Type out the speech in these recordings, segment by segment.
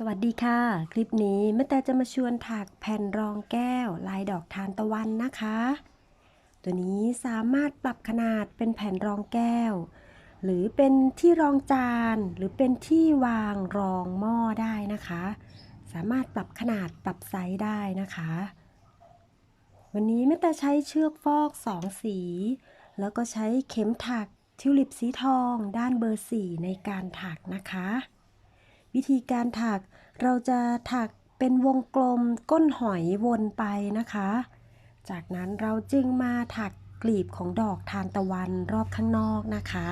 สวัสดีค่ะ คลิปนี้แม่แต่จะมาชวนถักแผ่นรองแก้ว ลายดอกทานตะวันนะคะ ตัวนี้สามารถปรับขนาดเป็นแผ่นรองแก้ว หรือเป็นที่รองจาน หรือเป็นที่วางรองหม้อได้นะคะ สามารถปรับขนาดปรับไซส์ได้นะคะ วันนี้แม่แต่ใช้เชือกฟอกสองสี แล้วก็ใช้เข็มถักทิวลิปสีทอง ด้านเบอร์สี่ในการถักนะคะ วิธีการถักเราจะถักเป็นวงกลมก้นหอยวนไปนะคะ จากนั้นเราจึงมาถักกลีบของดอกทานตะวันรอบข้างนอกนะคะ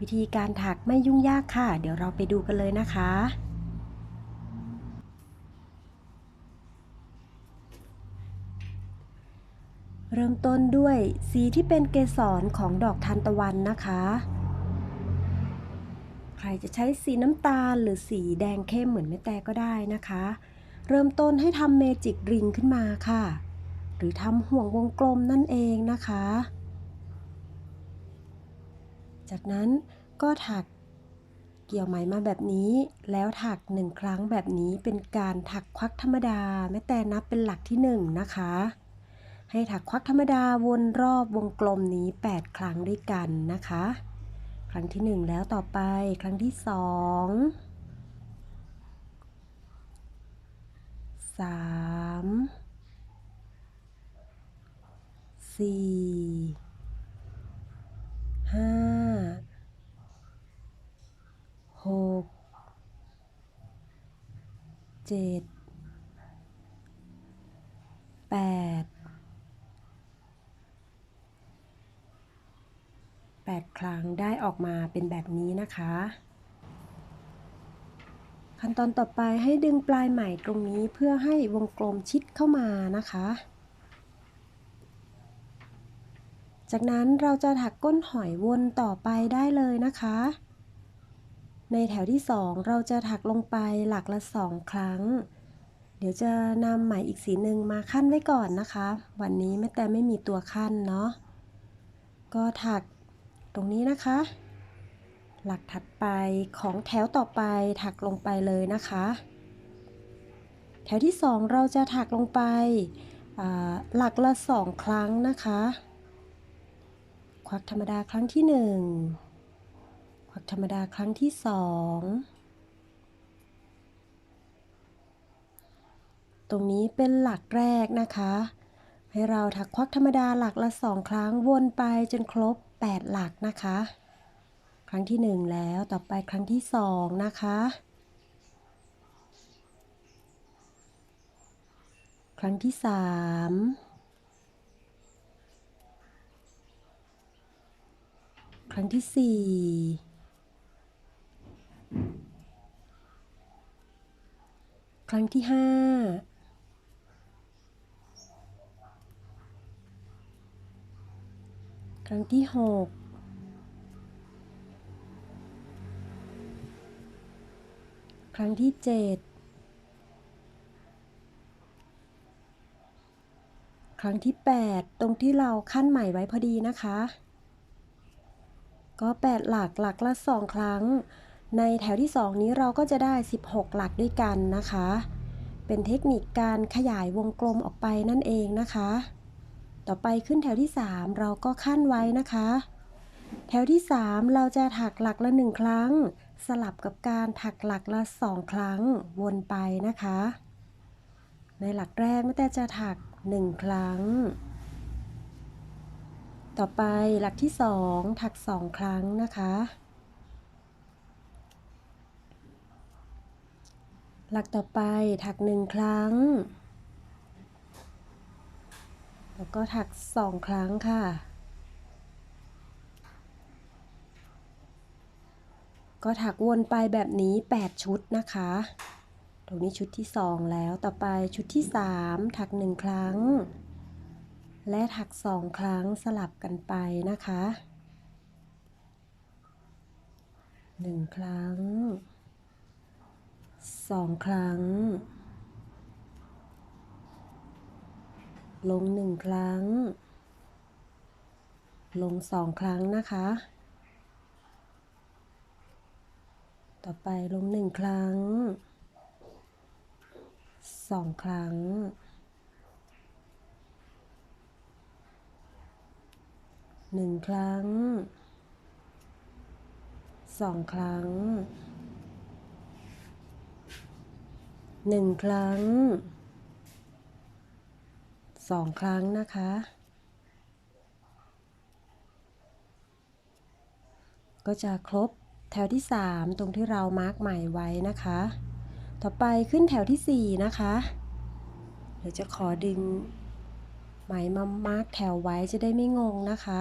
วิธีการถักไม่ยุ่งยากค่ะ เดี๋ยวเราไปดูกันเลยนะคะเริ่มต้นด้วยสีที่เป็นเกสรของดอกทานตะวันนะคะ ครจะใช้สีน้ำตาลหรือสีแดงเข้มเหมือนแม่แต่ก็ได้นะคะ เริ่มต้นให้ทำเมจิกริงขึ้นมาค่ะ หรือทำห่วงวงกลมนั่นเองนะคะ จากนั้นก็ถักเกี่ยวไหมมาแบบนี้ แล้วถักหนึ่งครั้งแบบนี้เป็นการถักควักธรรมดาแม่แต่นับเป็นหลักที่หนึ่งนะคะ ให้ถักควักธรรมดาวนรอบวงกลมนี้ 8 ครั้งด้วยกันนะคะ ครั้งที่ 1 แล้วต่อไปครั้งที่ 2 3 4 5 6 7 8 8 ครั้งได้ ออกมาเป็นแบบนี้นะคะ ขั้นตอนต่อไปให้ดึงปลายไหมตรงนี้เพื่อให้วงกลมชิดเข้ามานะคะ จากนั้นเราจะถักก้นหอยวนต่อไปได้เลยนะคะ ในแถวที่ 2 เราจะถักลงไปหลักละ 2 ครั้งเดี๋ยวจะนำไหมอีกสีหนึ่งมาขั้นไว้ก่อนนะคะ วันนี้แม่แต่ไม่มีตัวขั้นเนาะก็ถักตรงนี้นะคะ หลักถัดไปของแถวต่อไปถักลงไปเลยนะคะ แถวที่สองเราจะถักลงไปหลักละสองครั้งนะคะ ควักธรรมดาครั้งที่หนึ่งควักธรรมดาครั้งที่สองตรงนี้เป็นหลักแรกนะคะ ให้เราถักควักธรรมดาหลักละสองครั้งวนไปจนครบ 8 หลักนะคะ รั้งที่ 1 แล้วต่อไปครั้งที่ 2 นะคะ ครั้งที่ 3 ครั้งที่ 4 ครั้งที่ 5ครั้งที่ 6 ครั้งที่7ครั้งที่ 8 ตรงที่เราขั้นใหม่ไว้พอดีนะคะ ก็ 8 หลักหลักละ 2 ครั้ง ในแถวที่ 2 นี้เราก็จะได้ 16 หลักด้วยกันนะคะ เป็นเทคนิคการขยายวงกลมออกไปนั่นเองนะคะ ต่อไปขึ้นแถวที่ 3 เราก็ขั้นไว้นะคะ แถวที่ 3 เราจะถักหลักละ 1 ครั้ง สลับกับการถักหลักละ2ครั้งวนไปนะคะ ในหลักแรกแม่แต่จะถัก1ครั้ง ต่อไปหลักที่2ถัก2ครั้งนะคะ หลักต่อไปถัก1ครั้ง แล้วก็ถัก2ครั้งค่ะ ก็ถักวนไปแบบนี้ 8 ชุดนะคะ ตรงนี้ชุดที่ 2 แล้ว ต่อไปชุดที่ 3 ถัก 1 ครั้ง และถัก 2 ครั้งสลับกันไปนะคะ 1 ครั้ง 2 ครั้ง ลง 1 ครั้ง ลง 2 ครั้งนะคะ ต่อไปลงหนึ่งครั้งสองครั้ง หนึ่งครั้ง สองครั้ง หนึ่งครั้ง สองครั้งนะคะ ก็จะครบ แถวที่ 3 ตรงที่เรามาร์กใหม่ไว้นะคะ ต่อไปขึ้นแถวทีสี่ 4 นะคะเดี๋ยวจะขอดึงไหมมามาร์กแถวไว้จะได้ไม่งงนะคะ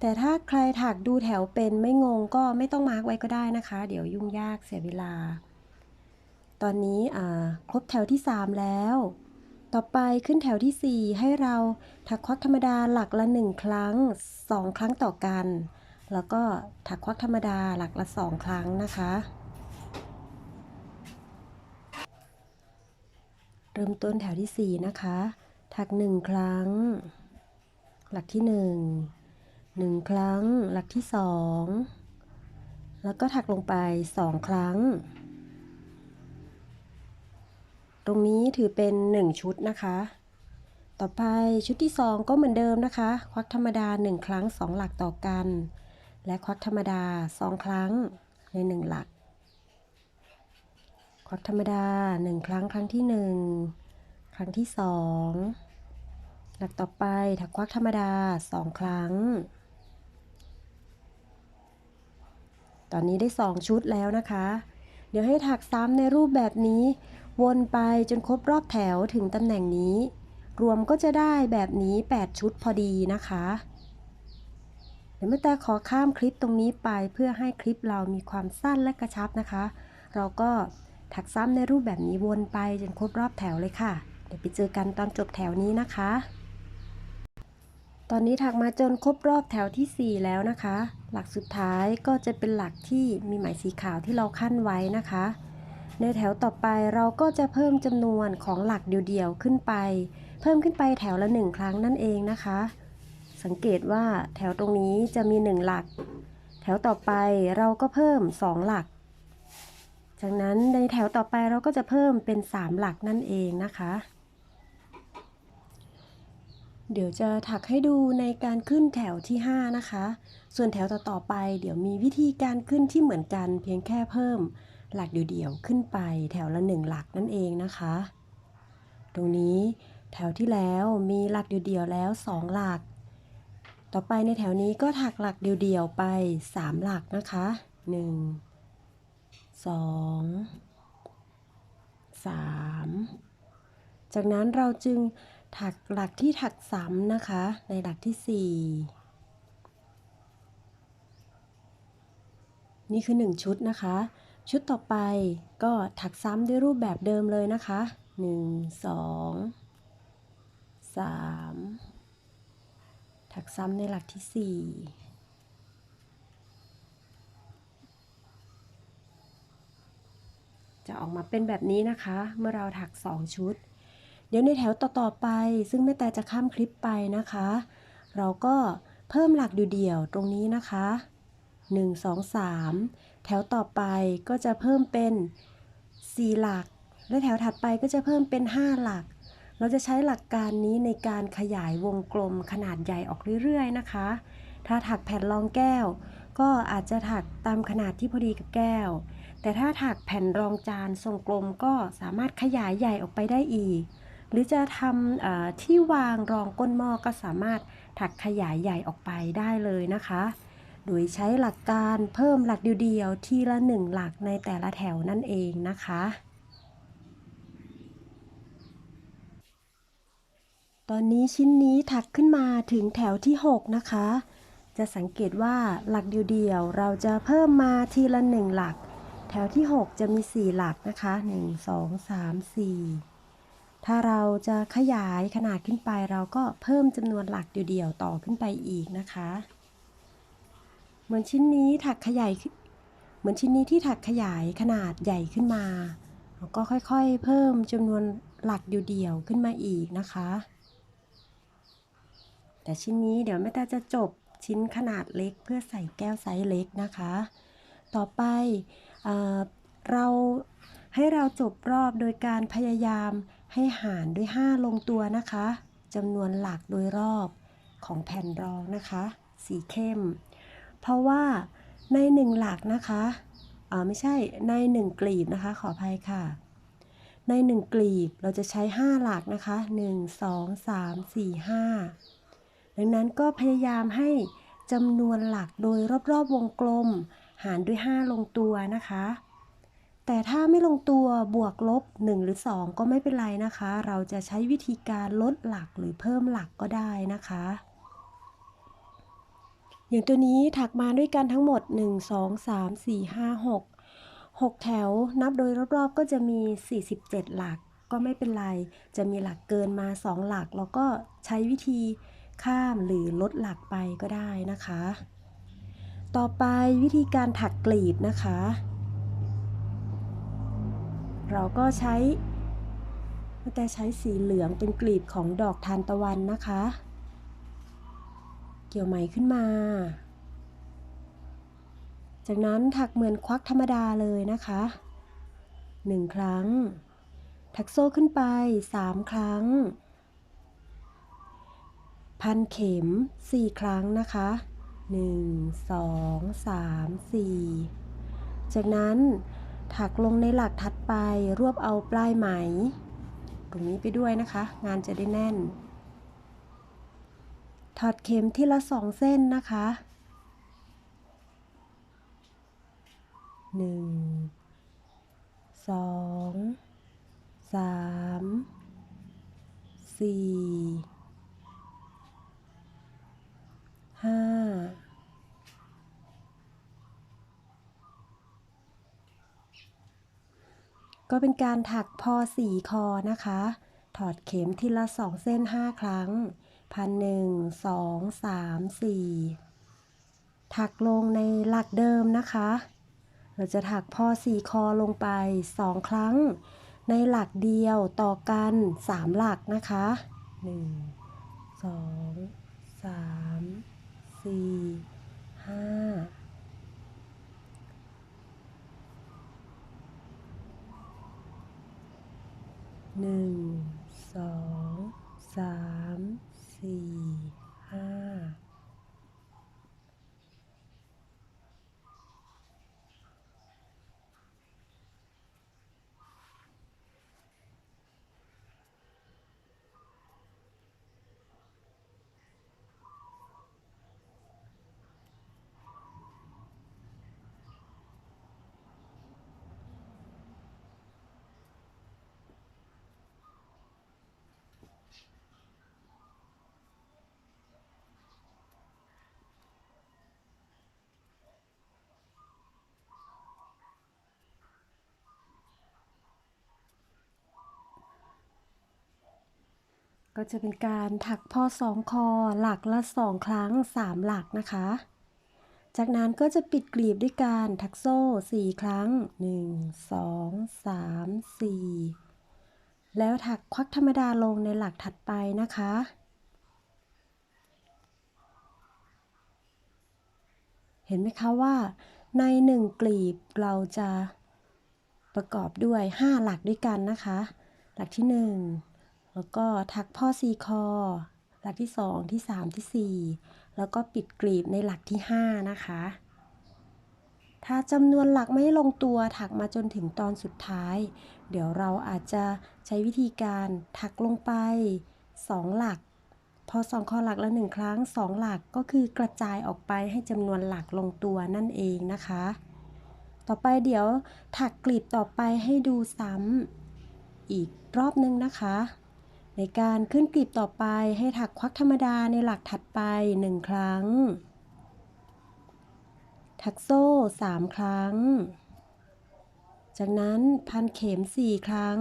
แต่ถ้าใครถักดูแถวเป็นไม่งงก็ไม่ต้องมาร์กไว้ก็ได้นะคะ เดี๋ยวยุ่งยากเสียเวลา ตอนนี้ครบแถวที่ 3 แล้ว ต่อไปขึ้นแถวทีสี่4 ให้เราถักควักธรรมดาหลักละ 1 ครั้ง 2 ครั้งต่อกัน แล้วก็ถักควักธรรมดาหลักละ2ครั้งนะคะ เริ่มต้นแถวที่ 4 นะคะ ถัก 1 ครั้ง หลักที่ 1 1 ครั้ง หลักที่ 2 แล้วก็ถักลงไป 2 ครั้ง ตรงนี้ถือเป็น 1 ชุดนะคะต่อไปชุดที่ 2 ก็เหมือนเดิมนะคะ ควักธรรมดา 1 ครั้ง 2 หลักต่อกัน และควักธรรมดา 2 ครั้งใน 1 หลัก ควักธรรมดา 1 ครั้งครั้งที่ 1 ครั้งที่ 2 หลักต่อไปถักควักธรรมดา 2 ครั้ง ตอนนี้ได้ 2 ชุดแล้วนะคะ เดี๋ยวให้ถักซ้ำในรูปแบบนี้ วนไปจนครบรอบแถวถึงตำแหน่งนี้ รวมก็จะได้แบบนี้ 8 ชุดพอดีนะคะ ดี๋ยวแม่แต่ขอข้ามคลิปตรงนี้ไปเพื่อให้คลิปเรามีความสั้นและกระชับนะคะ เราก็ถักซ้ำในรูปแบบนี้วนไปจนครบรอบแถวเลยค่ะ เดี๋ยวไปเจอกันตอนจบแถวนี้นะคะ ตอนนี้ถักมาจนครบรอบแถวทีสี่4 แล้วนะคะ หลักสุดท้ายก็จะเป็นหลักที่มีไหมสีขาวที่เราขั้นไว้นะคะ ในแถวต่อไปเราก็จะเพิ่มจำนวนของหลักเดี่ยวๆขึ้นไป เพิ่มขึ้นไปแถวละหนึ่งครั้งนั่นเองนะคะ สังเกตว่าแถวตรงนี้จะมี 1 หลัก แถวต่อไปเราก็เพิ่ม 2 หลัก จากนั้นในแถวต่อไปเราก็จะเพิ่มเป็น 3 หลักนั่นเองนะคะ เดี๋ยวจะถักให้ดูในการขึ้นแถวที่ 5 นะคะ ส่วนแถวต่อๆไป เดี๋ยวมีวิธีการขึ้นที่เหมือนกัน เพียงแค่เพิ่มหลักเดี่ยวๆขึ้นไปแถวละ 1 หลักนั่นเองนะคะ ตรงนี้แถวที่แล้วมีหลักเดี่ยวๆแล้ว 2 หลัก ต่อไปในแถวนี้ก็ถักหลักเดี่ยวๆไป 3 หลักนะคะ 1 2 3 จากนั้นเราจึงถักหลักที่ถักซ้ำนะคะ ในหลักที่ 4 นี่คือ 1 ชุดนะคะ ชุดต่อไปก็ถักซ้ำด้วยรูปแบบเดิมเลยนะคะ 1 2 3 ถักซ้ำในหลักที่4จะออกมาเป็นแบบนี้นะคะ เมื่อเราถัก 2 ชุด เดี๋ยวในแถวต่อๆไป ซึ่งแม่แต่จะข้ามคลิปไปนะคะ เราก็เพิ่มหลักเดี่ยวๆตรงนี้นะคะ 1 2 3 แถวต่อไปก็จะเพิ่มเป็น 4 หลัก และแถวถัดไปก็จะเพิ่มเป็น 5 หลัก เราจะใช้หลักการนี้ในการขยายวงกลมขนาดใหญ่ออกเรื่อยๆนะคะ ถ้าถักแผ่นรองแก้ว ก็อาจจะถักตามขนาดที่พอดีกับแก้ว แต่ถ้าถักแผ่นรองจานทรงกลมก็สามารถขยายใหญ่ออกไปได้อีก หรือจะทำที่วางรองก้นหม้อก็สามารถถักขยายใหญ่ออกไปได้เลยนะคะ โดยใช้หลักการเพิ่มหลักเดียวๆทีละหนึ่งหลักในแต่ละแถวนั่นเองนะคะ ตอนนี้ชิ้นนี้ถักขึ้นมาถึงแถวที่ 6 นะคะ จะสังเกตว่าหลักเดียวๆ เราจะเพิ่มมาทีละหนึ่งหลัก แถวที่ 6 จะมี 4 หลักนะคะ 1 2 3 4 ถ้าเราจะขยายขนาดขึ้นไปเราก็เพิ่มจำนวนหลักเดียวๆ ต่อขึ้นไปอีกนะคะ เหมือนชิ้นนี้ถักขยายเหมือนชิ้นนี้ที่ถักขยายขนาดใหญ่ขึ้นมาเราก็ค่อยๆ เพิ่มจำนวนหลักเดียวๆ ขึ้นมาอีกนะคะ แต่ชิ้นนี้เดี๋ยวแม่ตาจะจบชิ้นขนาดเล็กเพื่อใส่แก้วไซส์เล็กนะคะ ต่อไปเอเราให้เราจบรอบโดยการพยายามให้หารด้วย 5 ลงตัวนะคะจำนวนหลักโดยรอบของแผ่นรองนะคะ สีเข้ม เพราะว่าใน1หลักนะคะอ่าไม่ใช่ใน1กลีบนะคะ ขออภัยค่ะ ใน1กลีบเราจะใช้ 5 หลักนะคะ 1 2 3 4 5 ดังนั้นก็พยายามให้จำนวนหลักโดยรอบๆวงกลม หารด้วย 5 ลงตัวนะคะ แต่ถ้าไม่ลงตัวบวกลบ 1 หรือ 2 ก็ไม่เป็นไรนะคะ เราจะใช้วิธีการลดหลักหรือเพิ่มหลักก็ได้นะคะ อย่างตัวนี้ถักมาด้วยกันทั้งหมด 1 2 3 4 5 6 6 แถวนับโดยรอบๆ ก็จะมี 47 หลักก็ไม่เป็นไร จะมีหลักเกินมา 2 หลัก แล้วก็ใช้วิธี ข้ามหรือลดหลักไปก็ได้นะคะ ต่อไปวิธีการถักกลีบนะคะ เราก็ใช้แต่ใช้สีเหลืองเป็นกลีบของดอกทานตะวันนะคะ เกี่ยวไหมขึ้นมา จากนั้นถักเหมือนควักธรรมดาเลยนะคะหนึ่งครั้ง ถักโซ่ขึ้นไปสามครั้ง พันเข็มสี่ครั้งนะคะหนึ่งสองสามสี่จากนั้นถักลงในหลักถัดไปรวบเอาปลายไหม ตรงนี้ไปด้วยนะคะ งานจะได้แน่น ถอดเข็มที่ละสองเส้นนะคะหนึ่งสองสามสี่ ห้าก็เป็นการถักพอสี่คอนะคะ ถอดเข็มทีละสองเส้นห้าครั้ง พันหนึ่งสองสามสี่ถักลงในหลักเดิมนะคะ เราจะถักพอสี่คอลงไปสองครั้ง ในหลักเดียวต่อกันสามหลักนะคะหนึ่งสองสาม สี่ห้าหนึ่งสองสามสี่ห้า ก็จะเป็นการถักพอสองคอหลักละสองครั้งสามหลักนะคะ จากนั้นก็จะปิดกลีบด้วยการถักโซ่สี่ครั้งหนึ่งสองสามสี่แล้วถักควักธรรมดาลงในหลักถัดไปนะคะเห็นไหมคะว่าในหนึ่งกลีบเราจะประกอบด้วย 5 หลักด้วยกันนะคะ หลักที่ 1 แล้วก็ถักพ่อซีคอหลักที่ 2 ที่ 3 ที่ 4 แล้วก็ปิดกลีบในหลักที่ 5 นะคะ ถ้าจำนวนหลักไม่ลงตัวถักมาจนถึงตอนสุดท้าย เดี๋ยวเราอาจจะใช้วิธีการถักลงไป 2 หลัก พอสองคอหลักละหนึ่งครั้งสองหลักก็คือกระจายออกไปให้จำนวนหลักลงตัวนั่นเองนะคะ ต่อไปเดี๋ยวถักกลีบต่อไปให้ดูซ้ำอีกรอบนึงนะคะ ในการขึ้นกลีบต่อไปให้ถักควักธรรมดาในหลักถัดไปหนึ่งครั้ง ถักโซ่สามครั้ง จากนั้นพันเข็มสี่ครั้ง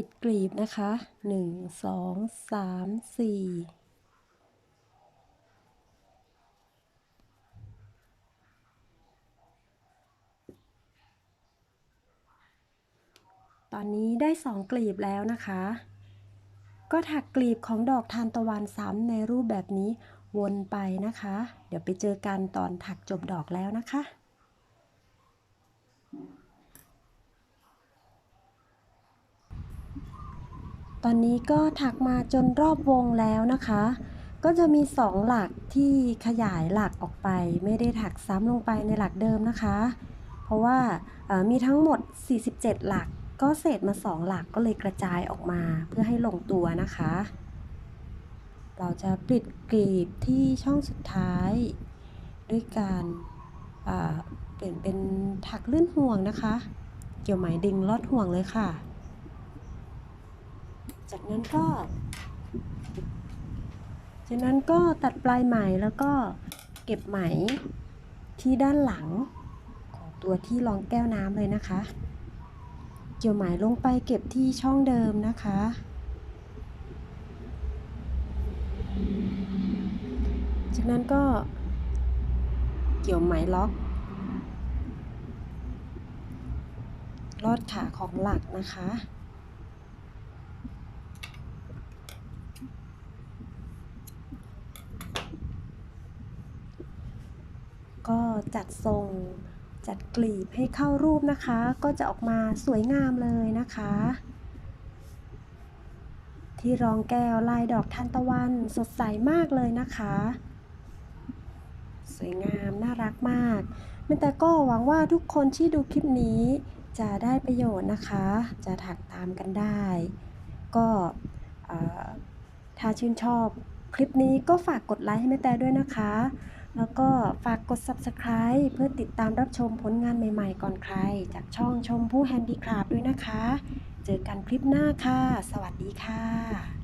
ปิดกลีบนะคะหนึ่งสองสามสี่ตอนนี้ได้สองกลีบแล้วนะคะ ก็ถักกลีบของดอกทานตะวันซ้ำในรูปแบบนี้วนไปนะคะ เดี๋ยวไปเจอกันตอนถักจบดอกแล้วนะคะ ตอนนี้ก็ถักมาจนรอบวงแล้วนะคะ ก็จะมีสองหลักที่ขยายหลักออกไป ไม่ได้ถักซ้ำลงไปในหลักเดิมนะคะ เพราะว่ามีทั้งหมด 47 หลัก ก็เศษมา 2 หลักก็เลยกระจายออกมาเพื่อให้ลงตัวนะคะ เราจะปิดกลีบที่ช่องสุดท้าย ด้วยการเปลี่ยนเป็นถักลื่นห่วงนะคะ เกี่ยวไหมดึงลอดห่วงเลยค่ะ จากนั้นก็ จากนั้นก็ตัดปลายไหมแล้วก็เก็บไหมที่ด้านหลังของตัวที่รองแก้วน้ำเลยนะคะ เกี่ยวไหมลงไปเก็บที่ช่องเดิมนะคะจากนั้นก็เกี่ยวไหมล็อก ลอดขาของหลักนะคะ ก็ จัดทรง จัดกลีบให้เข้ารูปนะคะ ก็จะออกมาสวยงามเลยนะคะ ที่รองแก้วลายดอกทานตะวันสดใสมากเลยนะคะ สวยงามน่ารักมากแม่แต่ก็หวังว่าทุกคนที่ดูคลิปนี้จะได้ประโยชน์นะคะ จะถักตามกันได้ ก็ถ้าชื่นชอบคลิปนี้ก็ฝากกดไลค์ให้แม่แต่ด้วยนะคะ แล้วก็ฝากกด subscribe เพื่อติดตามรับชมผลงานใหม่ๆ ก่อนใคร จากช่องชมผู้แฮนดีคราฟด้วยนะคะ เจอกันคลิปหน้าค่ะ สวัสดีค่ะ